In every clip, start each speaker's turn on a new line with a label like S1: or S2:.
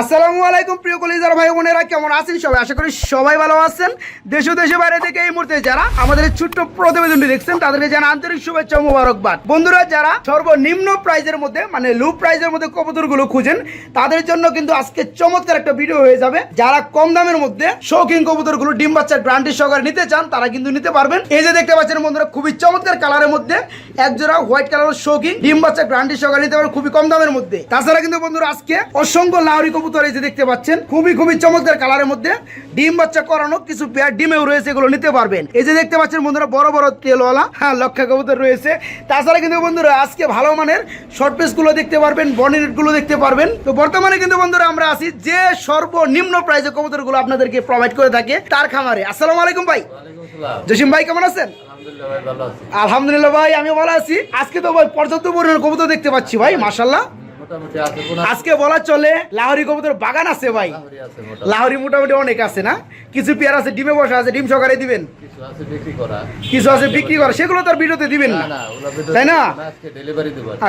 S1: আসসালামু আলাইকুম প্রিয় কলিজার ভাই বোনেরা, কেমন আছেন সবাই? আশা করি সবাই ভালো আছেন। দেশ ও দেশে বাইরে থেকে এই মুহূর্তে যারা আমাদের ছোট্ট প্রতিবেদনটি দেখছেন, তাদেরকে জানা আন্তরিক শুভেচ্ছা মোবারকবাদ। বন্ধুরা, যারা সর্বনিম্ন প্রাইজের মধ্যে মানে লো প্রাইজের মধ্যে কবুতরগুলো খুঁজেন, তাদের জন্য কিন্তু আজকে চমৎকার একটা ভিডিও হয়ে যাবে। যারা কম দামের মধ্যে শৌখিন কবুতরগুলো ডিম বাচ্চার গ্রান্টি সহকারে নিতে চান, তারা কিন্তু নিতে পারবেন। এই যে দেখতে পাচ্ছেন বন্ধুরা, খুবই চমৎকার কালারের মধ্যে এক জোড়া হোয়াইট কালারের শৌখিন ডিম বাচ্চা গ্রান্টি সহকারে নিতে পারবেন, খুবই কম দামের মধ্যে। তাছাড়া কিন্তু বন্ধুরা, আজকে অসংখ্য লাহরি কবুতর এই যে দেখতে পাচ্ছেন খুবই খুবই চমৎকার কালারের মধ্যে। ডিম বাচ্চা করানো কিছু পেয়ার ডিমেও রয়েছে এগুলো নিতে পারবেন। এই যে দেখতে পাচ্ছেন বন্ধুরা বড় বড় তেলওয়ালা হ্যাঁ লক্ষা কবুতর রয়েছে। তাছাড়া কিন্তু বন্ধুরা আজকে ভালো মানের শর্ট পিসগুলো দেখতে পারবেন বনিরগুলো দেখতে পারবেন। তো বর্তমানে কিন্তু বন্ধুরা আমরা আছি যে সর্বনিম্ন প্রাইজে কবুতরগুলো আপনাদেরকে প্রোভাইড করে থাকে তার খামারে। আসসালামু আলাইকুম ভাই। জসিম ভাই কেমন আছেন?
S2: আলহামদুলিল্লাহ ভাই
S1: আমি ভালো আছি। আজকে তো ভাই পর্যাপ্ত পরিমাণ কবুতর দেখতে পাচ্ছি ভাই
S2: কোনো
S1: আজকে বলা চলে লাহরি কবুতর বাগান আছে ভাই।
S2: লাহোরি মোটামুটি।
S1: অনেক আছে না? কিছু পেয়ার আছে ডিমে বসা আছে ডিম সকালে দিবেন?
S2: কিছু আছে বিক্রি করা।
S1: সেগুলো তার ভিডিওতে দিবেন
S2: না,
S1: তাই না?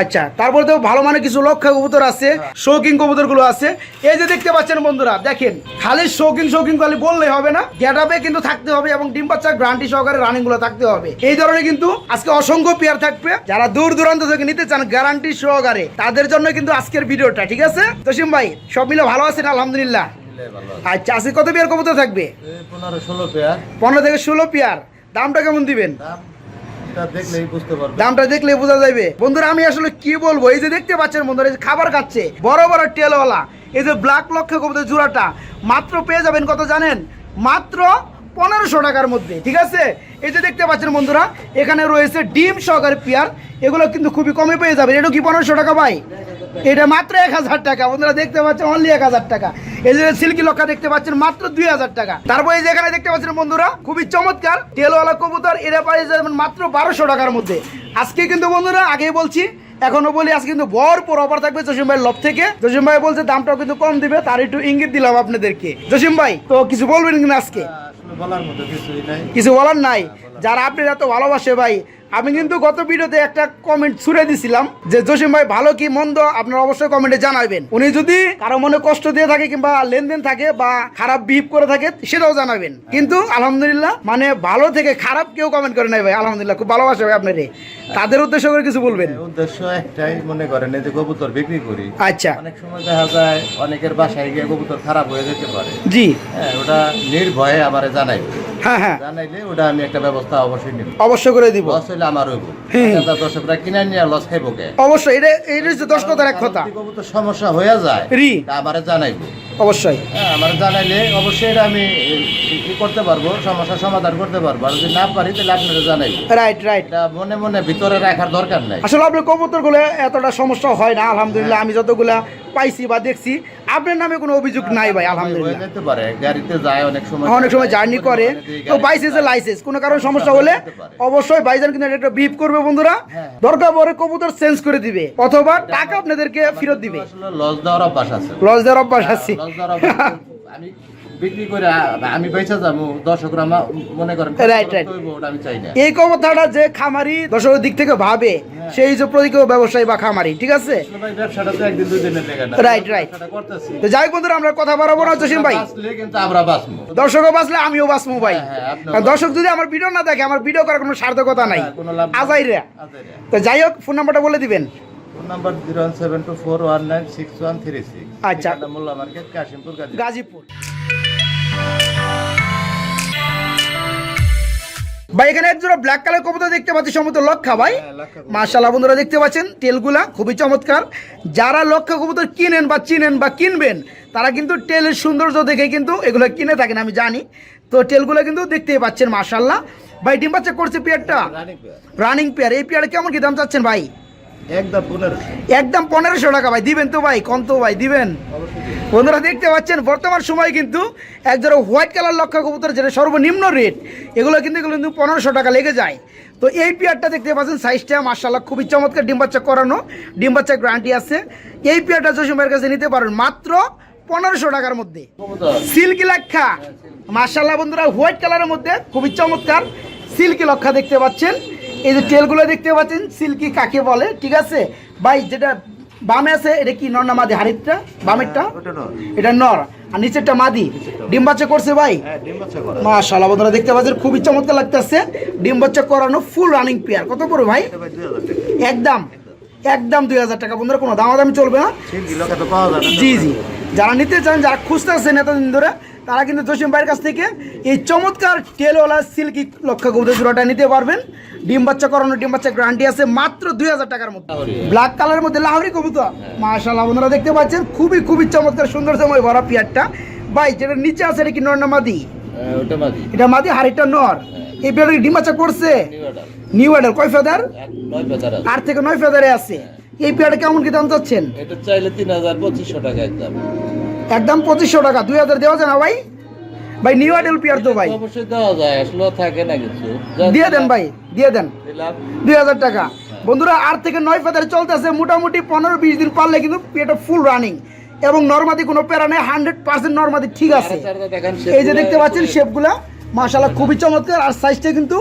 S1: আচ্ছা তারপর তো ভালো মানে কিছু লক্ষা কবুতর আছে শৌকিং কবুতরগুলো আছে। এই যে দেখতে পাচ্ছেন বন্ধুরা দেখেন খালি শৌকিং শৌকিং খালি বললে হবে না গেটাবে কিন্তু থাকতে হবে এবং ডিম বাচ্চা গ্রান্টি সহকারে রানিংগুলো থাকতে হবে। এই ধরনের কিন্তু আজকে অসংখ্য পেয়ার থাকবে যারা দূর দূরান্ত থেকে নিতে চান গ্যারান্টি সহকারে তাদের জন্য কিন্তু আজকের ভিডিওটা ঠিক আছে? জসিম ভাই সব মিলে ভালো আছেন? আলহামদুলিল্লাহ। আচ্ছা আজকে কত পেয়ার কবুতর থাকবে?
S2: এই 15 16 পেয়ার,
S1: পনেরো থেকে ষোলো পেয়ার। দামটা কেমন দিবেন?
S2: দামটা
S1: দেখলে বোঝা যাবে। বন্ধুরা আমি আসলে কি বলব? এই যে দেখতে পাচ্ছেন বন্ধুরা এই যে খাবার খাচ্ছে। বড় বড় টেলওয়ালা। এই যে ব্ল্যাক লক্ষ্য কবুতর জোড়াটা মাত্র পেয়ে যাবেন কত জানেন? মাত্র পনেরোশো টাকার মধ্যে ঠিক আছে? এই যে দেখতে পাচ্ছেন বন্ধুরা এখানে রয়েছে ডিম সহকারে পেয়ার। এগুলো কিন্তু খুবই কমে পেয়ে যাবেন। এটা কি পনেরোশো টাকা ভাই? এটা মাত্র এক হাজার টাকা। বন্ধুরা দেখতে পাচ্ছেন অনলি এক হাজার টাকা। এই যে সিল্কি লক্ষা দেখতে পাচ্ছেন মাত্র দুই হাজার টাকা। তারপরে এই যে এখানে দেখতে পাচ্ছেন বন্ধুরা খুবই চমৎকার তেলওয়ালা কবুতর এরা পাই যাবেন মাত্র বারোশো টাকার মধ্যে। আজকে কিন্তু বন্ধুরা আগেই বলছি এখনও বলি আজকে কিন্তু ভরপুর অফার থাকবে জসিম ভাইয়ের লব থেকে। জসিম ভাই বলছে দামটাও কিন্তু কম দিবে তার একটু ইঙ্গিত দিলাম আপনাদেরকে। জসিম ভাই তো কিছু বলবেন কিনা আজকে। কিছু বলার নাই। যারা আপনি এত ভালোবাসে ভাই আমি কিন্তু গত ভিডিওতে একটা কমেন্ট ছুড়ে দিছিলাম যে জসিম ভাই ভালো কি মন্দ আপনারা অবশ্যই কমেন্টে জানাবেন। উনি যদি কারও মনে কষ্ট দিয়ে থাকে কিংবা লেনদেন থাকে বা খারাপ বিহেভ করে থাকে সেটাও জানাবেন। কিন্তু আলহামদুলিল্লাহ মানে ভালো থেকে খারাপ কেউ কমেন্ট করে নাই ভাই আলহামদুলিল্লাহ। খুব ভালোবাসে ভাই আপনারে। তাদের উদ্দেশ্য করে কিছু বলবেন?
S2: উদ্দেশ্য একটাই মনে করেন এই যে কবুতর বিক্রি করি।
S1: আচ্ছা।
S2: অনেক সময় দেখা যায় অনেকের বাসায় গিয়ে কবুতর খারাপ হয়ে যেতে পারে।
S1: জি।
S2: হ্যাঁ ওটা নির্ভয়ে আমারে জানাইবে
S1: হ্যাঁ হ্যাঁ।
S2: জানাইলে ওটা আমি একটা ব্যবস্থা অবশ্যই নিব।
S1: করে দিব।
S2: লস হইলে আমার হইব।
S1: হ্যাঁ।
S2: দর্শকরা কিনে নিয়ে লস খাইব কে?
S1: অবশ্যই এটা এটা হচ্ছে দশ কথার এক কথা।
S2: যদি সমস্যা হয়ে যায়
S1: রি।
S2: তা আমারে
S1: অবশ্যই।
S2: হ্যাঁ আমার জানাইলে অবশ্যই এটা আমি করতে পারব সমস্যার সমাধান করতে পারব। আর যদি না পারি তাহলে আপনারা জানাইবো।
S1: রাইট রাইট
S2: এটা মনে মনে ভিতরে রাখার দরকার নাই।
S1: আসলে আপনার কবুতরগুলো এতটা সমস্যা হয় না আলহামদুলিল্লাহ। আমি যতগুলা পাইছি বা দেখছি আপনার নামে কোনো অভিযোগ নাই ভাই
S2: হয়ে
S1: আলহামদুলিল্লাহ।
S2: যেতে পারে গাড়িতে যায় অনেক সময়
S1: অনেক সময় জার্নি করে। তো বাইসেন্সের লাইসেন্স কোনো কারণে সমস্যা হলে অবশ্যই বাইজান কিন্তু এটা একটা বিপ করবে বন্ধুরা।
S2: হ্যাঁ।
S1: দরকার পরে কবুতর চেঞ্জ করে দিবে অথবা টাকা আপনাদেরকে ফেরত দিবে।
S2: লস দেওয়ার অভ্যাস আছে।
S1: লস দেওয়ার অভ্যাস আছে।
S2: লস দেওয়ার অভ্যাস আছে। আমি বিক্রি করে আমি বেঁচে যাব দর্শকরা মনে করেন
S1: Right, right.
S2: আমি চাই না।
S1: এই কথাটা যে খামারি দর্শকের দিক থেকে ভাবে সেই যে প্রতিজ্ঞ ব্যবসায়ী বা খামারি ঠিক আছে?
S2: ব্যবসাটা তো একদিন দুই দিনের লেগে না।
S1: Right, right. তো যাই বন্ধুরা আমরা কথা বাড়াবো না জসিম ভাই।
S2: কিন্তু আমরা বাঁচবো।
S1: দর্শকও বাঁচলে আমিও বাঁচবো ভাই। দর্শক যদি আমার ভিডিও না দেখে আমার ভিডিও করার কোনো সার্থকতা নাই। তো যাই হোক ফোন নাম্বারটা বলে দিবেন।
S2: Number zero seven two four one nine six one three six.
S1: আচ্ছা।
S2: মোল্লা মার্কেট কাশিমপুর
S1: গাজীপুর। ভাই এখানে এক জোড়া ব্ল্যাক কালার কবুতর দেখতে পাচ্ছি সমস্ত লক্ষা ভাই।
S2: হ্যাঁ, লক্ষা
S1: বন্ধুরা দেখতে পাচ্ছেন তেলগুলা খুবই চমৎকার। যারা লক্ষা কবুতর কিনেন বা চিনেন বা কিনবেন তারা কিন্তু টেলের সৌন্দর্য দেখে কিন্তু এগুলো কিনে থাকেন আমি জানি। তো টেলগুলো কিন্তু দেখতেই পাচ্ছেন মাশাল্লাহ ভাই ডিম বাচ্চা করছে পেয়ারটা?
S2: Running pair.
S1: রানিং পেয়ার এই পেয়ারে কেমন কি দাম চাচ্ছেন ভাই?
S2: একদম পনেরোশো।
S1: একদম পনেরোশো টাকা ভাই দিবেন তো ভাই কম তো ভাই দিবেন। বন্ধুরা দেখতে পাচ্ছেন বর্তমান সময় কিন্তু এক জোড়া হোয়াইট কালার লক্ষা কবুতর যেটা সর্বনিম্ন রেট এগুলো কিন্তু এগুলো কিন্তু পনেরোশো টাকা লেগে যায়। তো এই পেয়ারটা দেখতে পাচ্ছেন সাইজটা মার্শাল্লাহ খুবই চমৎকার ডিম বাচ্চা করানো ডিম বাচ্চা গ্যারান্টি আছে। এই পেয়ারটা জসিমের কাছে নিতে পারেন মাত্র পনেরোশো টাকার মধ্যে। সিল্কি লক্ষা। মার্শাল্লাহ বন্ধুরা হোয়াইট কালারের মধ্যে খুবই চমৎকার সিল্কি লক্ষা দেখতে পাচ্ছেন। এই যে টেলগুলো দেখতে পাচ্ছেন সিল্কি কাকে বলে ঠিক আছে? ভাই যেটা বামে আছে এটা কি নর না মাদি? হাড়িটা বামেরটা? এটা নর। আর নিচেরটা মাদি? ডিম বাচ্চা করছে ভাই?
S2: হ্যাঁ করা।
S1: মাশাআল্লাহ বন্ধুরা দেখতে পাচ্ছেন খুবই চমৎকার লাগতেছে। ডিম বাচ্চা করানো ফুল রানিং পেয়ার কত পড়বে ভাই? একদম। একদম দুই হাজার টাকা। বন্ধুরা কোনো দামাদামি চলবে না। জি জি। যারা নিতে চান যারা খুঁজতেছেন এতদিন ধরে তারা কিন্তু জসিম ভাইয়ের কাছ থেকে এই চমৎকার টেলওয়ালা সিল্কি লক্ষ্য কবুতর জোড়াটা নিতে পারবেন। ডিম বাচ্চা করানো ডিম বাচ্চা গ্যারান্টি আছে মাত্র দুই হাজার টাকার মধ্যে। ব্ল্যাক কালারের মধ্যে লাহরি কবুতর। মাশাআল্লাহ বন্ধুরা দেখতে পাচ্ছেন খুবই খুবই চমৎকার সুন্দর সময় ভরা পিয়ারটা। ভাই যেটা নিচে আছে এটা কি নর না মাদি?
S2: হ্যাঁ,
S1: এটা মাদি হাড়িটা নর। এই পেয়ারটা ডিম বাচ্চা করছে?
S2: নিউ অর্ডার
S1: কয় ফেদার আট থেকে নয় ফেদারে আছে। এই পেয়ারটা কেমন কি দাম চাচ্ছেন?
S2: এটা চাইলে তিন হাজার পঁচিশশো টাকা একদম।
S1: একদম পঁচিশশো টাকা দুই হাজার দেওয়া যায় না ভাই? ভাই নিউ আইডেল পিয়ার তো ভাই।
S2: অবশ্যই দেওয়া যায় আসলে থাকে না কিছু।
S1: দিয়ে দেন ভাই দিয়ে দেন। দুই হাজার টাকা। বন্ধুরা আট থেকে নয় ফেদারে চলতেছে মোটামুটি পনেরো বিশ দিন পারলে কিন্তু এটা ফুল রানিং এবং নর্মাদি কোনো প্যারা নেই হান্ড্রেড পার্সেন্ট নর্মাদি ঠিক আছে। এই যে দেখতে পাচ্ছেন শেপগুলা মাশাল্লাহ খুবই চমৎকার। আর সাইজটা কিন্তু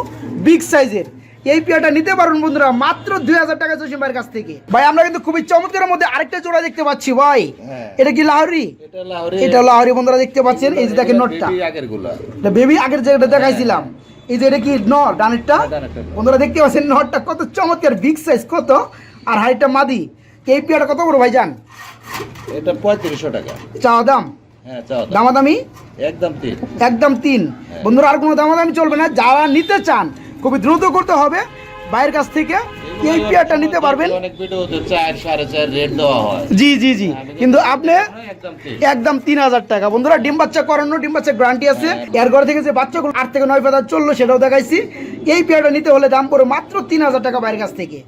S1: বিগ সাইজের এই পেয়ারটা নিতে পারবেন বন্ধুরা মাত্র দুই হাজার টাকা জসিম ভাইয়ের কাছ থেকে। ভাই আমরা কিন্তু খুবই চমৎকারের মধ্যে আরেকটা জোড়া দেখতে পাচ্ছি ভাই।
S2: হ্যাঁ।
S1: এটা কি লাহরি?
S2: এটা লাহরি।
S1: বন্ধুরা দেখতে পাচ্ছেন এই যে দেখেন নটটা
S2: বেবি আগেরগুলা।
S1: এটা বেবি আগের যেটা দেখাইছিলাম। এই যে এটা কি নর ডানেরটা?
S2: হ্যাঁ,
S1: বন্ধুরা দেখতে পাচ্ছেন নরটা কত চমৎকার বিগ সাইজ কত আর হাইটটা মাদি। এই পেয়ারটা কত বড় ভাই জান?
S2: এটা পঁয়ত্রিশশো টাকা।
S1: চাওয়া দাম?
S2: হ্যাঁ
S1: দামাদামি?
S2: একদম তিন।
S1: একদম তিন। বন্ধুরা আর কোনো দামাদামি চলবে না। যারা নিতে চান খুবই দ্রুত করতে হবে। বাইরের কাছ থেকে এই পেয়ারটা নিতে পারবেন।
S2: অনেক রেট দেওয়া হয়।
S1: জি জি জি। কিন্তু আপনি
S2: একদম তিন
S1: একদম তিন হাজার টাকা। বন্ধুরা ডিম বাচ্চা করানো ডিম বাচ্চা গ্যারান্টি আছে। এর ঘর থেকে যে বাচ্চাগুলো আট থেকে নয় ফেদার চলল সেটাও দেখাইছি। এই পেয়ারটা নিতে হলে দাম পড়ে মাত্র তিন হাজার টাকা বাইরের কাছ থেকে।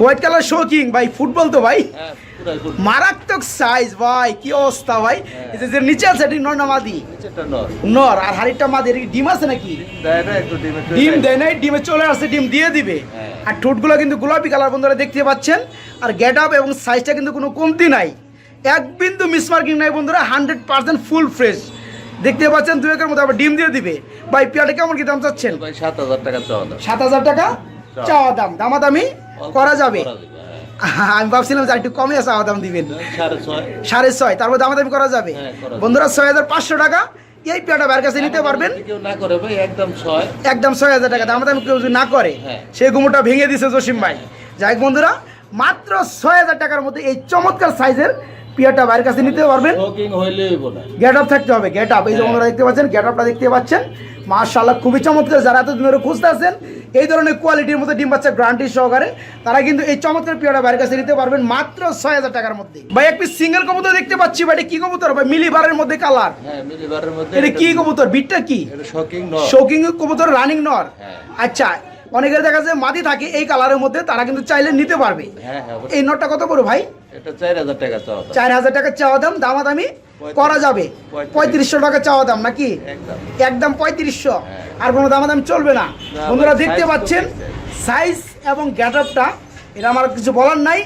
S1: হোয়াইট কালার শোকিং ভাই ফুটবল তো ভাই।
S2: হ্যাঁ।
S1: মারাত্মক সাইজ ভাই কি অবস্থা ভাই? এই যে- নিচে আছে এটি নর না মাদি?
S2: নর।
S1: আর হাড়িটা মাদি এর ডিম আছে নাকি?
S2: ডিম দেয়।
S1: নাই ডিমে চলে আসছে ডিম দিয়ে দিবে।
S2: হ্যাঁ।
S1: আর ঠোঁটগুলো কিন্তু গোলাপি কালার বন্ধুরা দেখতে পাচ্ছেন? আর গেট আপ এবং সাইজটা কিন্তু কোনো কমতি নাই। এক বিন্দু মিসমার্কিং নাই বন্ধুরা হান্ড্রেড পার্সেন্ট ফুল ফ্রেশ দেখতে পাচ্ছেন দু একের মধ্যে আবার ডিম দিয়ে দিবে। ভাই পেয়ারটা কেমন কি দাম চাচ্ছেন?
S2: সাত হাজার টাকা
S1: সাত হাজার টাকা চাওয়া। দাম। দামাদামি করা যাবে।
S2: হ্যাঁ।
S1: আমি ভাবছিলাম যে একটু কমে চাওয়া দাম দিবেন।
S2: সাড়ে ছয়।
S1: তার মধ্যে তারপর দামাদামি করা যাবে।
S2: হ্যাঁ, করা যাবে।
S1: বন্ধুরা ছয় হাজার পাঁচশো টাকা এই পেয়াটা বাইরের কাছে নিতে পারবেন।
S2: একদম ছয়।
S1: হাজার টাকা দাম দামি কেউ যদি না করে
S2: হ্যাঁ।
S1: সেই গুমোটা ভেঙে দিছে জসিম ভাই। যাই বন্ধুরা মাত্র ছয় হাজার টাকার মধ্যে এই চমৎকার সাইজের পিয়ারটা বাইরের কাছে নিতে পারবেন। গেট আপ থাকতে হবে। গেট আপ এই যে
S2: হ্যাঁ।
S1: বন্ধুরা দেখতে পাচ্ছেন গেট আপটা দেখতে পাচ্ছেন। মার্শাল্লাহ খুবই চমৎকার। যারা এতদিন ধরে খুঁজতে আছেন এই ধরনের কোয়ালিটির মধ্যে ডিম বাচ্চা গ্রান্টি সহকারে। তারা কিন্তু এই চমৎকার পিয়ারটা বাইরের কাছে নিতে পারবেন মাত্র ছয় হাজার টাকার মধ্যে। ভাই এক পিস সিঙ্গেল কবুতর দেখতে পাচ্ছি ভাই কি কবুতর? ভাই মিলিবারের মধ্যে কালার
S2: হ্যাঁ
S1: এটা কি কবুতর? বিটটা কি?
S2: শৌকিং
S1: কবুতর রানিং নর।
S2: হ্যাঁ।
S1: আচ্ছা অনেকের দেখা যায় মাদি থাকে এই কালারের মধ্যে তারা কিন্তু চাইলে নিতে পারবে।
S2: হ্যাঁ হ্যাঁ।
S1: এই নটটা কত করে ভাই?
S2: এটা টাকা চাওয়া
S1: টাকা দাম দামাদামি করা যাবে। টাকা চাওয়া দাম নাকি?
S2: একদম। হ্যাঁ।
S1: আর কোনো দামাদামি চলবে না। বন্ধুরা দেখতে পাচ্ছেন সাইজ এবং এটা আমার কিছু বলার নাই।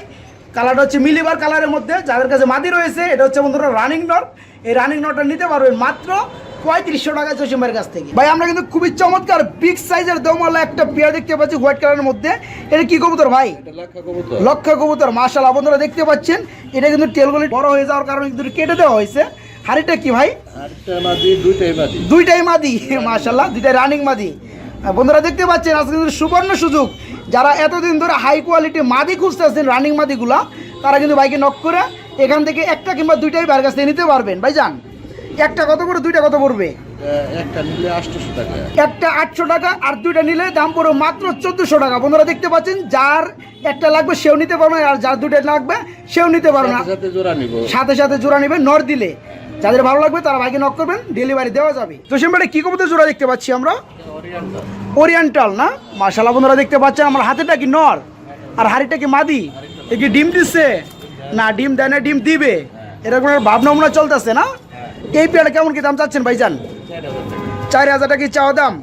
S1: কালারটা হচ্ছে মিলিবার কালারের মধ্যে। যাদের কাছে মাদি রয়েছে এটা হচ্ছে বন্ধুরা রানিং নট এই রানিং নটটা নিতে পারবেন মাত্র পঁয়ত্রিশশো টাকা জসিমের কাছ থেকে। ভাই আমরা কিন্তু খুবই চমৎকার বিগ সাইজের দমওয়ালা একটা পেয়ার দেখতে পাচ্ছি হোয়াইট কালারের মধ্যে। এটা কি কবুতর ভাই?
S2: এটা কবুতর।
S1: মাশাল্লাহ বন্ধুরা দেখতে পাচ্ছেন। এটা কিন্তু টেলগুলি বড় হয়ে যাওয়ার কারণে কিন্তু কেটে দেওয়া হয়েছে। হাড়িটা কি ভাই?
S2: দুইটাই মাদি।
S1: দুইটাই মাদি মাশাল্লাহ দুইটাই রানিং মাদি। বন্ধুরা দেখতে পাচ্ছেন আজকে কিন্তু সুবর্ণ সুযোগ। যারা এতদিন ধরে হাই কোয়ালিটি মাদি খুঁজতেছেন রানিং মাদিগুলা তারা কিন্তু বাইকে নক করে এখান থেকে একটা কিংবা দুইটাই বাইরের কাছ থেকে নিতে পারবেন। ভাই যান একটা কত করে দুইটা কত পড়বে?
S2: একটা নিলে আটশোশো টাকা।
S1: একটা আটশো টাকা আর দুইটা নিলে দাম পড়বে মাত্র চোদ্দশো টাকা। বন্ধুরা দেখতে পাচ্ছেন যার একটা লাগবে সেও নিতে পারবে না আর যার দুইটা লাগবে সেও নিতে পারবে না।
S2: সাথে সাথে জোড়া নিব।
S1: সাথে সাথে জোড়া নেবে নর দিলে। যাদের ভালো লাগবে তারা ভাইকে নক করবেন ডেলিভারি দেওয়া যাবে। জসিম ভাই কি কবুতর জোড়া দেখতে পাচ্ছি আমরা? ওরিয়েন্টাল না? মার্শাল বন্ধুরা দেখতে পাচ্ছেন আমার হাতেটা কি নর? আর হাড়িটা কি মাদি? এ কি ডিম দিচ্ছে না ডিম দেয় না ডিম দিবে। এরকম ভাবনা চলতেছে না? এই পেয়ারা কেমন কি দাম চাচ্ছেন ভাইজান? চার হাজার টাকা কি চাওয়া দাম?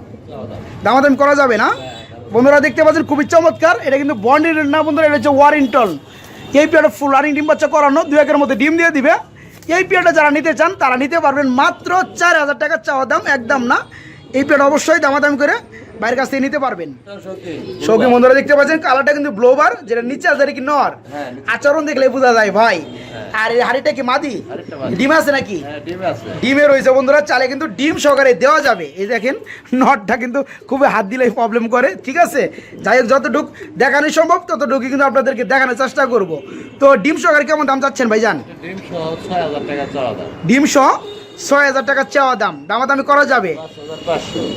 S1: দামাদাম করা যাবে না? বন্ধুরা দেখতে পাচ্ছেন, খুবই চমৎকার। এটা কিন্তু বন্ডের না বন্ধুরা, এটা হচ্ছে ওয়ারিংটন। এই পেয়ারটা ফুল রানিং ডিম বাচ্চা করানো দু একের মধ্যে ডিম দিয়ে দিবে। এই পেয়ারটা যারা নিতে চান, তারা নিতে পারবেন মাত্র চার হাজার টাকা চাওয়া দাম, একদম না। এই পেয়ারটা অবশ্যই দামাদাম করে বাইরের কাছ থেকে নিতে পারবেন।
S2: সত্যি।
S1: শৌকি বন্ধুরা দেখতে পাচ্ছেন কালারটা কিন্তু ব্লোবার যেটা নিচে আছে কি নর?
S2: হ্যাঁ,
S1: আচরণ দেখলে বোঝা যায় ভাই। আর এই হাড়িটা কি মাদি? ডিম আছে নাকি?
S2: হ্যাঁ ডিম
S1: রয়েছে বন্ধুরা চালে কিন্তু ডিম সহকারে দেওয়া যাবে। এই দেখেন নটটা কিন্তু খুবই হাত দিলেই প্রবলেম করে ঠিক আছে? যাই হোক যতটুক দেখানো সম্ভব ততটুকু কিন্তু আপনাদেরকে দেখানোর চেষ্টা করব। তো ডিম সহকারে কেমন দাম চাচ্ছেন ভাইজান?
S2: ডিম সহ
S1: ডিম সহ ছয় হাজার টাকা চাওয়া দাম। দামাদামি করা যাবে?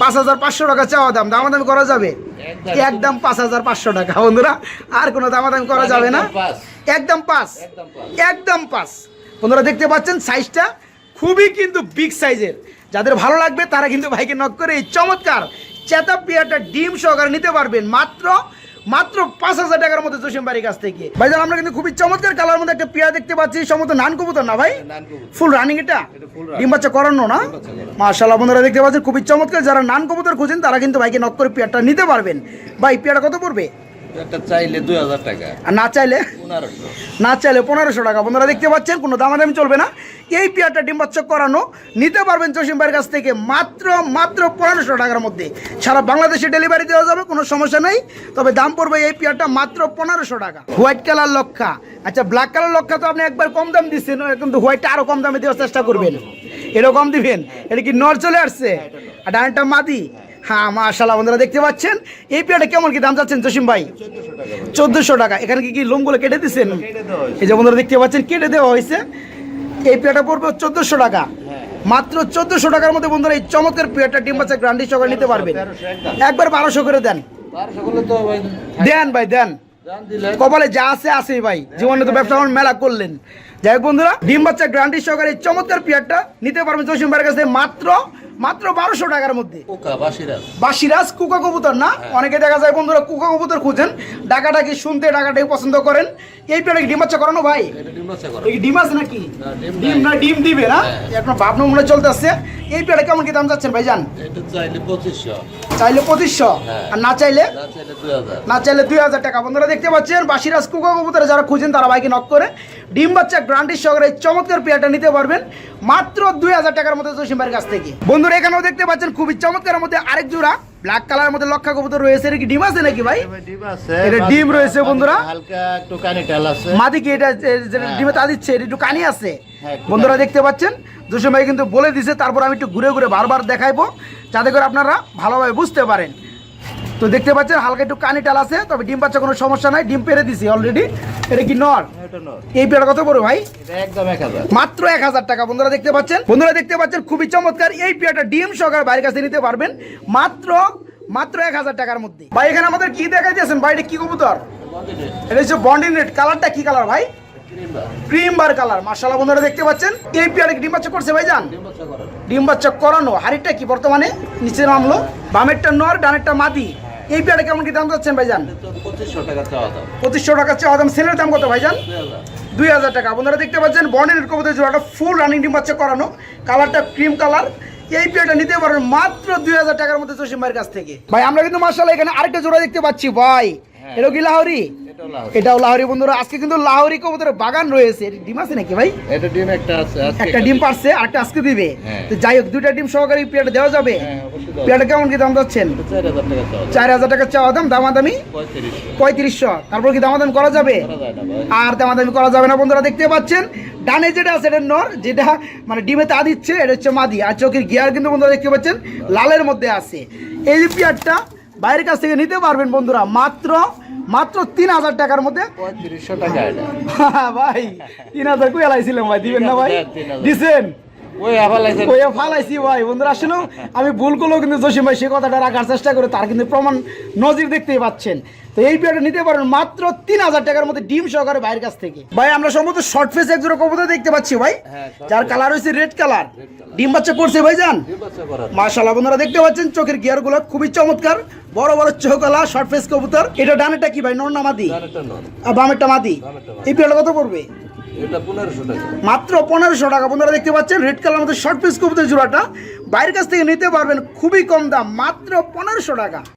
S2: পাঁচ হাজার পাঁচশো
S1: টাকা চাওয়া দাম। দামাদামি করা যাবে?
S2: একদম।
S1: পাঁচ হাজার পাঁচশো টাকা। বন্ধুরা আর কোনো দামাদামি করা যাবে না।
S2: একদম পাঁচ।
S1: একদম পাঁচ।
S2: একদম পাঁচ।
S1: একদম পাঁচ। বন্ধুরা দেখতে পাচ্ছেন সাইজটা? খুবই কিন্তু বিগ সাইজের যাদের ভালো লাগবে তারা কিন্তু ভাইকে নক করে এই চমৎকার চেতা পেয়ারটা ডিম সহকারে নিতে পারবেন। মাত্র মাত্র পাঁচ হাজার টাকার মধ্যে জসিম বাড়ির কাছ থেকে। ভাই আমরা কিন্তু খুবই চমৎকার কালার মধ্যে একটা পেয়ার দেখতে পাচ্ছি। সমস্ত নান কবুতর না ভাই? ফুল রানিং এটা?
S2: ডিম্বাচ্চা
S1: ডিম বাচ্চা করানো না। মার্শাল্লাহ বন্ধুরা দেখতে পাচ্ছেন খুবই চমৎকার। যারা নান কবুতর খুঁজেন তারা কিন্তু ভাইকে নক করে পেয়ারটা নিতে পারবেন। ভাই পেয়ারটা কত পড়বে?
S2: একটা চাইলে দুই হাজার টাকা।
S1: আর না চাইলে? না চাইলে পনেরোশো টাকা। বন্ধুরা দেখতে পাচ্ছেন কোনো দামাদামি চলবে না। এই পেয়ারটা করানো নিতে পারবেন জসিম ভাইয়ের কাছ থেকে মাত্র মাত্র পনেরোশো টাকার মধ্যে। সারা বাংলাদেশে ডেলিভারি দেওয়া যাবে কোনো সমস্যা নেই। তবে দাম পড়বে এই পেয়ারটা মাত্র পনেরোশো টাকা। হোয়াইট কালার লক্ষা। আচ্ছা ব্ল্যাক কালার লক্ষা তো আপনি একবার কম দাম দিচ্ছেন কিন্তু হোয়াইটটা আরও কম দামে দেওয়ার চেষ্টা করবেন। এরকম দিবেন। এটা কি নর চলে আসছে? আর ডানটা মাদি। হ্যাঁ মাশাল্লাহ বন্ধুরা, দেখতে পাচ্ছেন? এই পেয়ারটা কেমন কি দাম চাচ্ছেন, জসিম ভাই? চোদ্দশো টাকা। এখানে কি কি লোমগুলো কেটে দিচ্ছেন এই যে বন্ধুরা, দেখতে পাচ্ছেন, কেটে দেওয়া হয়েছে। এই পেয়ারটা পড়বে চোদ্দশো টাকা। মাত্র চোদ্দশো টাকার মধ্যে বন্ধুরা, এই চমৎকার পেয়ারটা ডিম বাচ্চা গ্রান্ডি সকালে নিতে পারবেন। একবার বারোশো করে দেন। দেন ভাই, দেন। কপালে যা আছে আছে ভাই। জীবনে তো ব্যবসা মেলা করলেন। যাই বন্ধুরা, ডিম বাচ্চা গ্রান্ডি সহকারে চমৎকার পেয়ারটা নিতে পারবেন জসিম ভাইয়ের কাছে মাত্র মাত্র বারোশো টাকার মধ্যে।
S2: বাসিরাজ
S1: কুকা কবুতর না? অনেকে দেখা যায় বন্ধুরা কুকা কবুতর খুঁজেন। ডাকাটাকি শুনতে ডাকাটাকি পছন্দ করেন? এই পেয়ারে কি ডিম বাচ্চা করানো ভাই?
S2: এটা ডিম বাচ্চা করে
S1: এটা কি ডিম আছে নাকি?
S2: ডিম
S1: না ডিম দিবে না?
S2: হ্যাঁ।
S1: আপনার ভাবনা মনে চলতে আসছে এই পেয়ারে কেমন কি দাম যাচ্ছেন ভাইজান?
S2: এটা চাইলে পঁচিশশো। হ্যাঁ।
S1: আর না চাইলে?
S2: না চাইলে দুই হাজার।
S1: টাকা। বন্ধুরা দেখতে পাচ্ছেন বাসিরাজ কুকা কবুতরে যারা খুঁজেন তারা ভাইকে নক করে ডিম বাচ্চা গ্রান্টির সহকারে চমৎকার পেয়ারটা নিতে পারবেন। মাত্র দুই হাজার টাকার মধ্যে জসিমবার কাছ থেকে। বন্ধুরা এখানেও দেখতে পাচ্ছেন খুবই চমৎকারের মধ্যে আরেক জোড়া ব্ল্যাক কালারের মধ্যে লক্ষা কবুতর রয়েছে। এটা কি ডিম আছে নাকি ভাই?
S2: ডিম আছে।
S1: এটা ডিম রয়েছে বন্ধুরা।
S2: হালকা একটু কানি টাল আছে।
S1: মাদি কি এটা
S2: হ্যাঁ।
S1: ডিমে তা দিচ্ছে? এটা একটু কানি আছে।
S2: হ্যাঁ,
S1: বন্ধুরা দেখতে পাচ্ছেন? জসিম ভাই কিন্তু বলে দিছে তারপর আমি একটু ঘুরে ঘুরে বারবার দেখাইবো যাতে করে আপনারা ভালোভাবে বুঝতে পারেন। তো দেখতে পাচ্ছেন হালকা একটু কানি টাল আছে তবে ডিম পাচ্ছে কোনো সমস্যা নাই। ডিম পেরে দিছি অলরেডি এটা কি নর? এই পেয়ার কত পড়বে ভাই?
S2: একদম এক হাজার।
S1: মাত্র এক হাজার টাকা বন্ধুরা দেখতে পাচ্ছেন? বন্ধুরা দেখতে পাচ্ছেন খুবই চমৎকার এই পেয়ারটা ডিম সহকারে বাইরের কাছে নিতে পারবেন। মাত্র মাত্র এক হাজার টাকার মধ্যে। ভাই এখানে আমাদের কি দেখাই দিয়েছেন? ভাই এটা কি কবুতর? এটা হচ্ছে বন্ডিং রেড কালারটা কি কালার ভাই? ক্রিম বার কালার। মার্শাল্লাহ বন্ধুরা দেখতে পাচ্ছেন? এই পেয়ারে কি ডিম বাচ্চা করছে ভাই
S2: ডিম বাচ্চা
S1: করানো। হাড়িটা কি বর্তমানে? নিচে নামলো। বামেরটা নর ডানেরটা মাদি। এই পেয়ারে কেমন কি দাম যাচ্ছেন ভাইজান?
S2: পঁচিশশো টাকা চাওয়া দাম।
S1: সেলের দাম কত ভাইজান?
S2: দুই হাজার
S1: টাকা। আপনারা দেখতে পাচ্ছেন বর্ণের কবুতর জোড়াটা ফুল রানিং ডিম বাচ্চা করানো। কালারটা ক্রিম কালার। এই পেয়ারটা নিতে পারেন মাত্র দুই হাজার টাকার মধ্যে জসিম ভাইয়ের কাছ থেকে। ভাই আমরা কিন্তু মার্শাল এখানে আরেকটা জোড়া দেখতে পাচ্ছি। ভাই
S2: এলো
S1: এটা কি লাহরি?
S2: এটাও
S1: লাহরি। বন্ধুরা। আজকে কিন্তু লাহরি কবুতরের বাগান রয়েছে। ডিম আছে নাকি ভাই?
S2: এটা ডিম একটা আছে
S1: একটা ডিম পারছে আরেকটা আজকে দিবে।
S2: হ্যাঁ।
S1: তো যাই হোক দুইটা ডিম সহকারে পেয়ারটা দেওয়া যাবে।
S2: হ্যাঁ
S1: পেয়ারটা কেমন কি দাম যাচ্ছেন?
S2: চার হাজার টাকা চাওয়া দাম।
S1: দামাদামি?
S2: পঁয়ত্রিশশো।
S1: তারপর কি দামাদামি করা যাবে? আর দামাদামি করা যাবে না বন্ধুরা দেখতে পাচ্ছেন? ডানে যেটা আছে এটা নর যেটা মানে ডিমে তা দিচ্ছে এটা হচ্ছে মাদি। আর চোখের গিয়ার কিন্তু বন্ধুরা দেখতে পাচ্ছেন লালের মধ্যে আছে। এই যে পেয়ারটা বাইরের কাছ থেকে নিতে পারবেন বন্ধুরা মাত্র মাত্র তিন হাজার টাকার মধ্যে।
S2: পঁয়ত্রিশশো টাকা
S1: ভাই তিন হাজার কুই এলাইছিলাম ভাই? দিবেন না ভাই? দিছেন? ভাই বন্ধুরা আসলে আমি ভুল করলেও কিন্তু জসিম ভাই কথাটা রাখার চেষ্টা করে তার কিন্তু প্রমাণ নজির দেখতেই পাচ্ছেন। তো এই পেয়ারটা নিতে পারেন মাত্র তিন হাজার টাকার মধ্যে ডিম সহকারে কাছ থেকে। ভাই আমরা সম্ভবত শর্ট ফেস এক জোড়া কবুতর দেখতে পাচ্ছি ভাই।
S2: হ্যাঁ,
S1: যার কালার হয়েছে রেড কালার ডিম বাচ্চা করছে ভাই যান বন্ধুরা দেখতে পাচ্ছেন চোখের গিয়ারগুলো খুবই চমৎকার। বড় বড় চোখলা শর্ট ফেস কবুতর। এটা ডানেটা কি ভাই নর না মাদি? বামেরটা মাদি। এই পেয়ারটা কত পড়বে? মাত্র পনেরোশো টাকা। বন্ধুরা দেখতে পাচ্ছেন রেড কালার মধ্যে শর্ট পিস কবুতর জোড়াটা। বাইরের কাছ থেকে নিতে পারবেন খুবই কম দাম, মাত্র পনেরোশো টাকা।